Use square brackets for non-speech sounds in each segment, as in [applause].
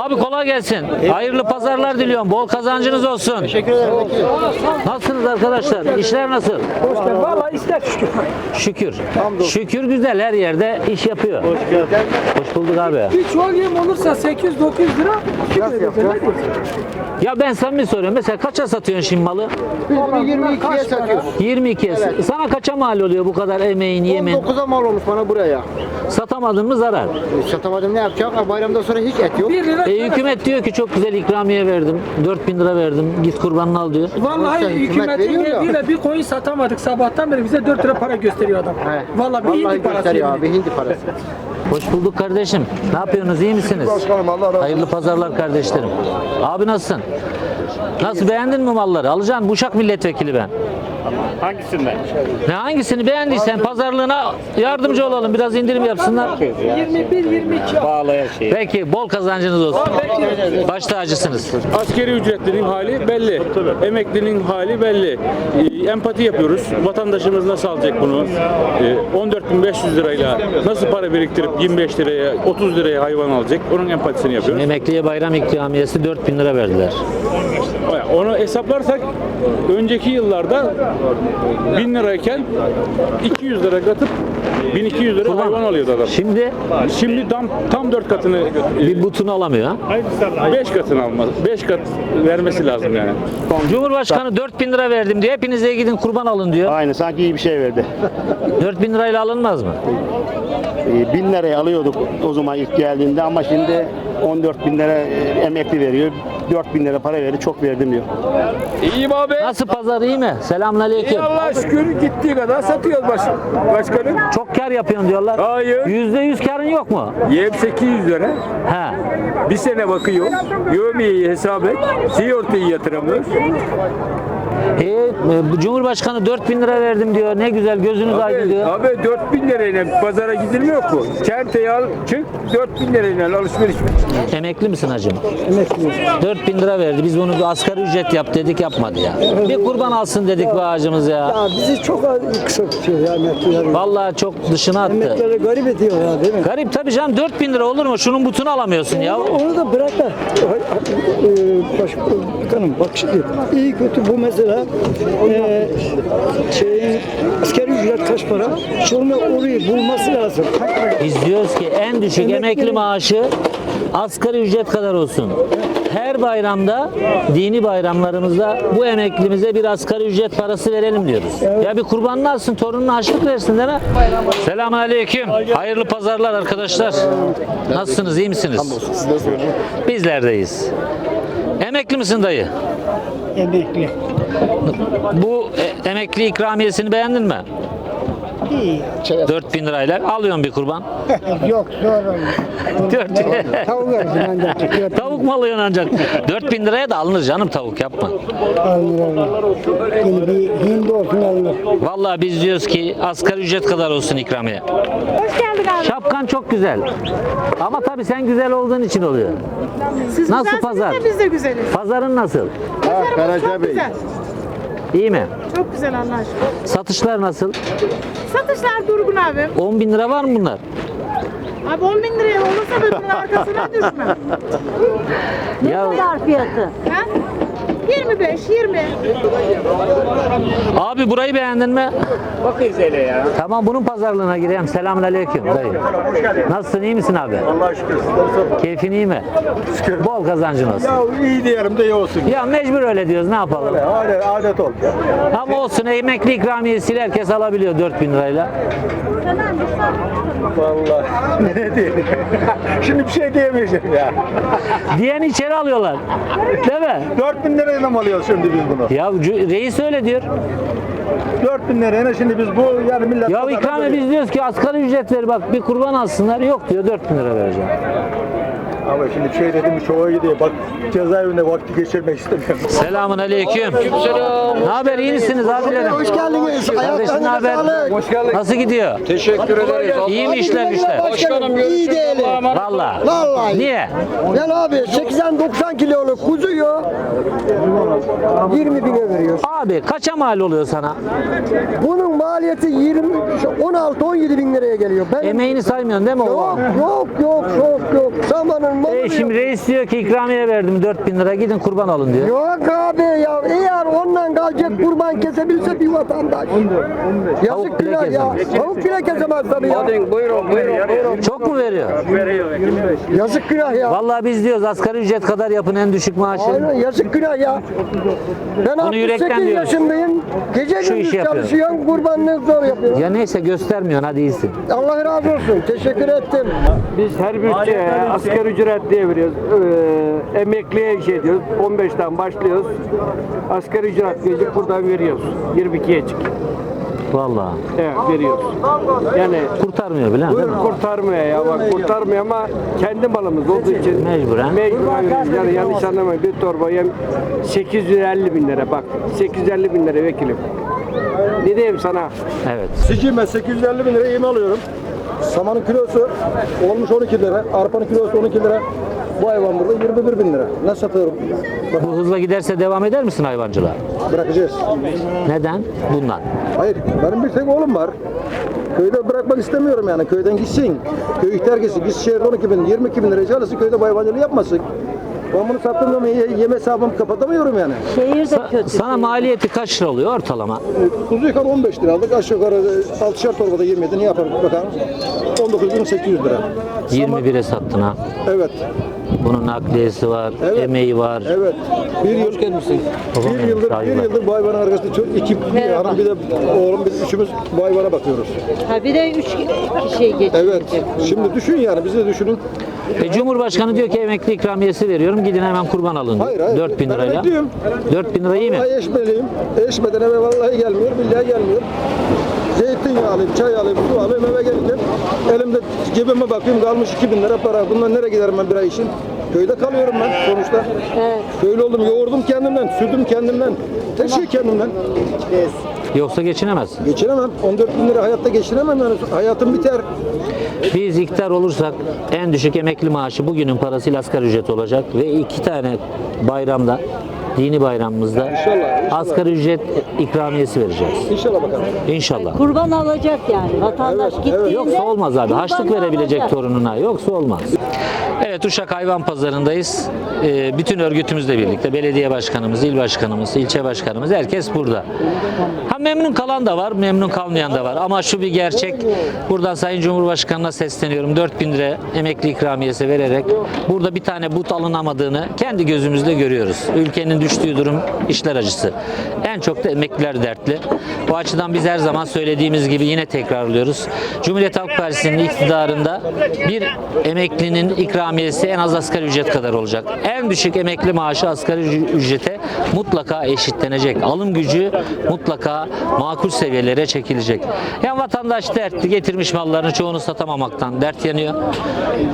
Abi kolay gelsin. Hayırlı pazarlar diliyorum. Bol kazancınız olsun. Teşekkür ederim. Nasılsınız arkadaşlar? İşler nasıl? Vallahi ister şükür. Şükür. Şükür güzel her yerde iş yapıyor. Hoş bulduk abi. Bir çuval yem olursa 800-900 lira? Ya ben samimi soruyorum. Mesela kaça satıyorsun şimdi malı? Biz bunu 22'ye satıyoruz. 22'ye. Sana kaça mal oluyor bu kadar emeğin, yemin? 19'a mal olmuş bana buraya. Satamadın mı zarar. Satamadım ne yapacak? Bayramdan sonra hiç et yok. 1 lira. E, hükümet diyor ki çok güzel ikramiye verdim. 4000 lira verdim. Git kurbanını al diyor. Vallahi Hükümet hükümetin veriyor ya. verdiğiyle bir koyun satamadık. Sabahtan beri bize 4 lira para gösteriyor adam. He. Vallahi bir Vallahi hindi parası. gösteriyor yemin abi hindi parası. Hoş bulduk kardeşim. Ne yapıyorsunuz? iyi misiniz? Başkanım Allah razı olsun. Hayırlı pazarlar kardeşlerim. Abi nasılsın? Nasıl beğendin mi malları? Alacaksın bu Uşak milletvekili ben. Hangisinden? Ne hangisini beğendiysen pazarlığına yardımcı olalım. Biraz indirim yapsınlar. 21-22 Bağlayan şey. Peki bol kazancınız olsun. Baş tacısınız. Askeri ücretlinin hali belli. Emeklinin hali belli. Ee, Empati yapıyoruz. Vatandaşımız nasıl alacak bunu? Ee, 14.500 lirayla nasıl para biriktirip 25 liraya, 30 liraya hayvan alacak? Onun empatisini yapıyoruz. Emekliye bayram ikramiyesi 4000 lira verdiler. Onu hesaplarsak önceki yıllarda 1000 lirayken 200 lira katıp 1200 lira hayvan alıyordu adam. Şimdi Şimdi tam tam 4 katını bir butunu alamıyor. ha? 5 katını almaz. 5 kat vermesi lazım yani. Cumhurbaşkanı 4000 lira verdim diyor. Hepinize gidin kurban alın diyor. Aynı sanki iyi bir şey verdi. 4000 lirayla alınmaz mı? Ee, bin liraya alıyorduk o zaman ilk geldiğinde ama şimdi 14 bin lira e, emekli veriyor. 4 bin lira para veriyor. Çok verdim diyor. İyiyim abi. Nasıl pazar iyi mi? Selamünaleyküm. Allah'a şükür gittiği kadar satıyoruz baş, başkanım. Çok kar yapıyorsun diyorlar. Hayır. %100 karın yok mu? Yem 800 lira. He. Bir sene bakıyor. Yövmiyeyi hesap et. Sigortayı yatıramıyoruz. E, e, Cumhurbaşkanı 4000 lira verdim diyor. Ne güzel gözünüz aydın Abi, diyor. abi 4000 lirayla pazara gidilmiyor mu? Çenteyi al çık 4000 lirayla alışveriş. Emekli misin hacım? Emekliyim. 4000 lira verdi. Biz bunu bir asgari ücret yap dedik yapmadı ya. Bir kurban alsın dedik bu ağacımız ya. Ya bizi çok kısa tutuyor ya emekliler. Vallahi çok dışına attı. Emeklileri garip ediyor ya değil mi? Garip tabii canım 4000 lira olur mu? Şunun butunu alamıyorsun ya. Onu da bırak da e, başkanım bak şimdi iyi kötü bu mesela e, şeyin askeri ücret kaç para? Sonra orayı bulması lazım. Biz diyoruz ki en düşük Emekli- emekli maaşı asgari ücret kadar olsun. Her bayramda, dini bayramlarımızda bu emeklimize bir asgari ücret parası verelim diyoruz. Ya bir kurbanını alsın, torununa açlık versin değil mi? Selamun aleyküm. Hayırlı pazarlar arkadaşlar. Nasılsınız, iyi misiniz? Bizlerdeyiz. Emekli misin dayı? Emekli. Bu e, emekli ikramiyesini beğendin mi? İyi. 4000 lirayla alıyorsun bir kurban. [laughs] Yok. [laughs] Dört- Tavuk verdim ancak. [laughs] Tavuk mu alıyorsun ancak? 4000 liraya da alınır canım tavuk yapma. Yeni bir hindi olsun alınır. Vallahi biz diyoruz ki asgari ücret kadar olsun ikramiye. Hoş geldik abi. Şapkan çok güzel. Ama tabii sen güzel olduğun için oluyor. Siz Nasıl güzelsiniz pazar? de biz de güzeliz. Pazarın nasıl? Pazarımız çok güzel. İyi mi? Çok güzel Allah aşkına. Satışlar nasıl? Satışlar durgun abi. 10 bin lira var mı bunlar? Abi 10 bin liraya olursa böbürün arkasına düşme. [laughs] Ya fiyatı? Ha? 25, 20. abi burayı beğendin mi? Bakırız hele ya. Tamam bunun pazarlığına gireyim. Selamünaleyküm dayı. Nasılsın iyi misin abi? Allah'a şükür. Keyfin iyi mi? Bol kazancın olsun. Ya iyi diyelim de iyi olsun. Ya mecbur öyle diyoruz ne yapalım? Adet, adet oldu. Ama olsun emekli ikramiyesiyle herkes alabiliyor 4000 lirayla. Vallahi [laughs] ne diyeyim. [laughs] Şimdi bir şey diyemeyeceğim ya. Diyen içeri alıyorlar. [laughs] Mi? 4000 lirayla mı alıyoruz şimdi biz bunu? Ya reis öyle diyor. 4000 lirayla şimdi biz bu yani millet... Ya ikramiye biz diyoruz ki asgari ücret ver bak bir kurban alsınlar. Yok diyor 4000 lira vereceğim. Ama şimdi şey dedim çoğu gidiyor. Bak cezaevinde vakti geçirmek istemiyorum. Selamun aleyküm. Ne haber iyi misiniz abilerim? Hoş geldiniz. Kardeşim ne haber? Hoş geldiniz. Nasıl gidiyor? Teşekkür ederiz. İyi mi işler güçler? Başkanım iyi değil. Valla. Vallahi. Niye? Gel abi 80-90 kiloluk kuzuyu 20 bine veriyor. Abi kaça mal oluyor sana? Bunun maliyeti 20 16-17 bin liraya geliyor. Ben Emeğini saymıyorsun değil mi? Yok yok yok yok yok. Zamanın olur E şimdi ya? reis diyor ki ikramiye verdim 4000 lira gidin kurban alın diyor. Yok abi ya eğer ondan kalacak kurban kesebilse bir vatandaş. Yazık Tavuk bile günah ya. Tavuk bile kesemez tabii ya. Buyurun buyurun buyurun. Çok mu veriyor? Yazık günah ya. Vallahi biz diyoruz asgari ücret kadar yapın en düşük maaşı. Aynen yazık günah ya. Ben Bunu yürekten 68 diyoruz. yaşındayım. Gece Şu gündüz çalışıyorum. Kurbanlığı zor yapıyorum. Ya neyse göstermiyorsun hadi iyisin. Allah razı olsun. Teşekkür ettim. Biz her bütçeye asgari ücret diye veriyoruz. Ee, emekliye şey diyoruz. 15'ten başlıyoruz. Asgari ücret diyecek buradan veriyoruz. 22'ye çık. Vallahi Evet veriyoruz. Yani kurtarmıyor bile ha, değil mi? kurtarmıyor ya bak kurtarmıyor ama kendi malımız olduğu için Mecburen. mecburen veriyoruz. Yani yanlış anlamayın bir torba yem 850 bin lira bak 850 bin lira vekilim. Ne diyeyim sana? Evet. Sicime 850 bin lira yemi alıyorum. Samanın kilosu olmuş 12 lira. Arpanın kilosu 12 lira. Bu hayvan burada 21 bin lira. Ne satıyorum? Bak, Bu hızla giderse devam eder misin hayvancılığa? bırakacağız. Neden? Bundan. Hayır, benim bir tek oğlum var. Köyde bırakmak istemiyorum yani. Köyden gitsin. Köy ihtar gitsin. Gitsin şehirde 12 bin, 22 bin lira çalışsın. Köyde bu hayvancılığı yapmasın. Ben bunu sattığım zaman ye- yeme hesabımı kapatamıyorum yani. Sa- sana maliyeti kaç lira oluyor ortalama? Kuzu yukarı 15 lira aldık. Aşağı yukarı 6'şer torbada 27 ne yapar bakalım. 19.800 lira. 21'e sattın ha. Evet. Bunun nakliyesi var, Evet. emeği var. Evet. Bir yıl, Babam bir yıldır, bir yıldır bu hayvanın arkasında çok iki, bir hanım bir de oğlum biz üçümüz bu hayvana bakıyoruz. Ha bir de üç kişiyi geçirecek. Evet. Şimdi düşün yani bizi de düşünün. E, Cumhurbaşkanı diyor ki emekli ikramiyesi veriyorum gidin hemen kurban alın. Hayır, hayır. 4000 Ben lirayla. emekliyim. 4000 lira iyi mi? Vallahi eşmeliyim. Eşmeden eve vallahi gelmiyor, billahi gelmiyor. Zeytinyağı alayım, çay alayım, su alayım eve gelirken elimde cebime bakıyorum kalmış 2000 lira para. Bundan nereye giderim ben bir ay için? Köyde kalıyorum ben sonuçta. Evet. Köylü oldum, yoğurdum kendimden, sürdüm kendimden. Her şey kendimden. Yoksa geçinemez. Geçinemem. 14 bin lira hayatta geçinemem yani. Hayatım biter. Biz iktidar olursak en düşük emekli maaşı bugünün parasıyla asgari ücret olacak ve iki tane bayramda dini bayramımızda asgari ücret ikramiyesi vereceğiz. İnşallah bakalım. İnşallah. Kurban alacak yani. Vatandaş Evet, gittiğinde Yoksa olmaz abi. Haçlık verebilecek alacak. torununa. Yoksa olmaz. Evet Uşak Hayvan Pazarı'ndayız. Ee, bütün örgütümüzle birlikte belediye başkanımız, il başkanımız, ilçe başkanımız herkes burada. Ha memnun kalan da var, memnun kalmayan da var. Ama şu bir gerçek. Buradan Sayın Cumhurbaşkanı'na sesleniyorum. 4000 lira emekli ikramiyesi vererek burada bir tane but alınamadığını kendi gözümüzle görüyoruz. Ülkenin düştüğü durum işler acısı. En çok da emekliler dertli. Bu açıdan biz her zaman söylediğimiz gibi yine tekrarlıyoruz. Cumhuriyet Halk Partisi'nin iktidarında bir emeklinin ikramiyesi en az asgari ücret kadar olacak. En düşük emekli maaşı asgari üc- ücrete mutlaka eşitlenecek. Alım gücü mutlaka makul seviyelere çekilecek. Yani vatandaş dertli getirmiş mallarını çoğunu satamamaktan dert yanıyor.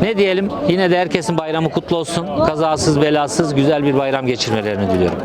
Ne diyelim? Yine de herkesin bayramı kutlu olsun. Kazasız belasız güzel bir bayram geçirmelerini diliyorum.